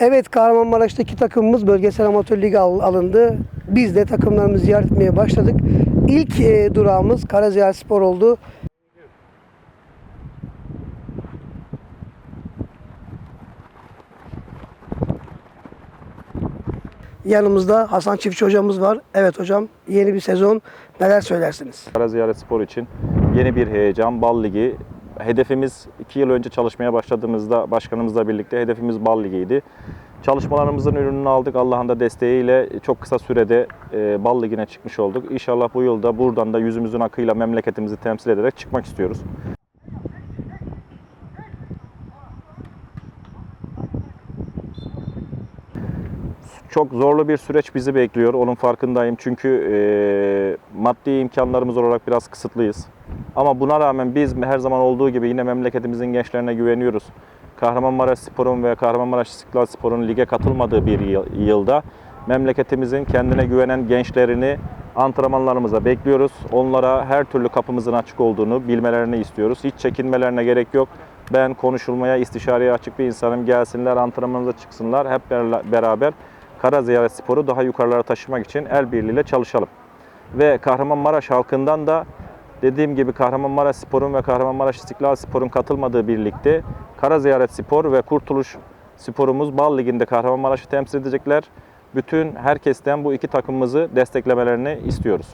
Evet Kahramanmaraş'taki takımımız bölgesel amatör lige al- alındı. Biz de takımlarımızı ziyaret etmeye başladık. İlk e, durağımız Karaziyaret Spor oldu. Yanımızda Hasan Çiftçi hocamız var. Evet hocam yeni bir sezon neler söylersiniz? Kara Ziyaret Spor için yeni bir heyecan, Bal Ligi. Hedefimiz 2 yıl önce çalışmaya başladığımızda başkanımızla birlikte hedefimiz Bal Ligi'ydi. Çalışmalarımızın ürününü aldık. Allah'ın da desteğiyle çok kısa sürede e, Bal Ligi'ne çıkmış olduk. İnşallah bu yılda buradan da yüzümüzün akıyla memleketimizi temsil ederek çıkmak istiyoruz. Çok zorlu bir süreç bizi bekliyor. Onun farkındayım. Çünkü e, maddi imkanlarımız olarak biraz kısıtlıyız. Ama buna rağmen biz her zaman olduğu gibi yine memleketimizin gençlerine güveniyoruz. Kahramanmaraş Spor'un ve Kahramanmaraş İstiklal Spor'un lige katılmadığı bir yıl- yılda memleketimizin kendine güvenen gençlerini antrenmanlarımıza bekliyoruz. Onlara her türlü kapımızın açık olduğunu bilmelerini istiyoruz. Hiç çekinmelerine gerek yok. Ben konuşulmaya, istişareye açık bir insanım. Gelsinler, antrenmanımıza çıksınlar. Hep beraber Kara Ziyaret Spor'u daha yukarılara taşımak için el birliğiyle çalışalım. Ve Kahramanmaraş halkından da dediğim gibi Kahramanmaraş Spor'un ve Kahramanmaraş İstiklal Spor'un katılmadığı birlikte Kara Ziyaret Spor ve Kurtuluş Sporumuz Bal Ligi'nde Kahramanmaraş'ı temsil edecekler. Bütün herkesten bu iki takımımızı desteklemelerini istiyoruz.